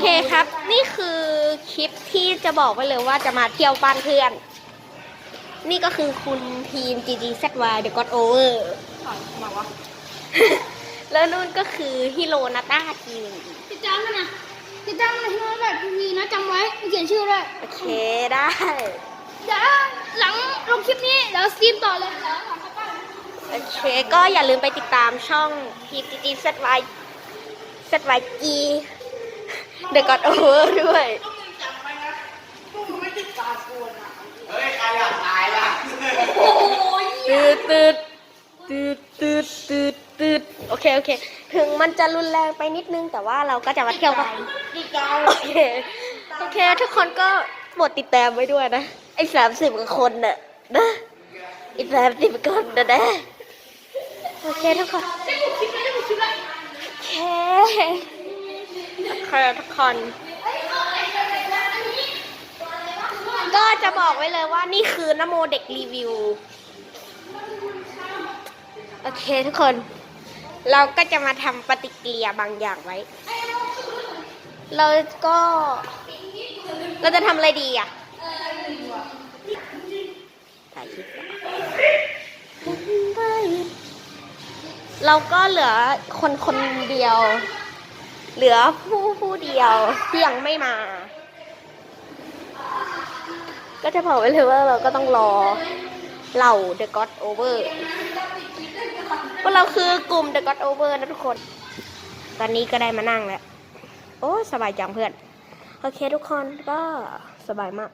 เคครับ นี่คือคลิปที่จะบอกไว้เลยว่าจะมาเที่ยวบ้านเพื่อน นี่ก็คือคุณทีม GGZY The God Over มาวะแล้วนู่นก็คือฮิโรนาต้าทีมติดตามมันนะติดตามมันที่แบบทีวีนะจำไว้เขียนชื่อด้วยโอเคได้เดี๋ยวหลังลงคลิปนี้เดี๋ยวสตรีมต่อเลยเดี๋ยวถามกลับบ้านโอเคก็อย่าลืมไปติดตามช่องทีม GGZY ZYG The God Over ด้วยเฮ้ยใครอยากตายล่ะตืดตืดตืดตืดตืดตืดโอเค โอเค ถึงมันจะรุนแรงไปนิดนึง แต่ว่าเราก็จะมาเที่ยวกันติดตามโอเค โอเค ทุกคนก็หมดติดตามไว้ด้วยนะ ไอ้สามสิบกว่าคนน่ะนะไอ้สามสิบคนนะนะโอเคทุกคนได้หมดคลิปแล้วได้หมดคลิปแล้วโอเค คทุกคนก็จะบอกไว้เลยว่านี่คือนโมเด็กรีวิว โอเคทุกคน เราก็จะมาทำปฏิกิริยาบางอย่างไว้ เราก็ เราจะทำอะไรดีอะถ่ายคลิปเราก็เหลือคนคนเดียว เหลือผู้ผู้เดียวที่ยังไม่มา ก็จะบอกไว้เลยว่าเราก็ต้องรอเหล่า The God Over พวกเราคือกลุ่ม The God Over นะทุกคน ตอนนี้ก็ได้มานั่งแล้ว โอ้ สบายจังเพื่อน โอเคทุกคนก็สบายมาก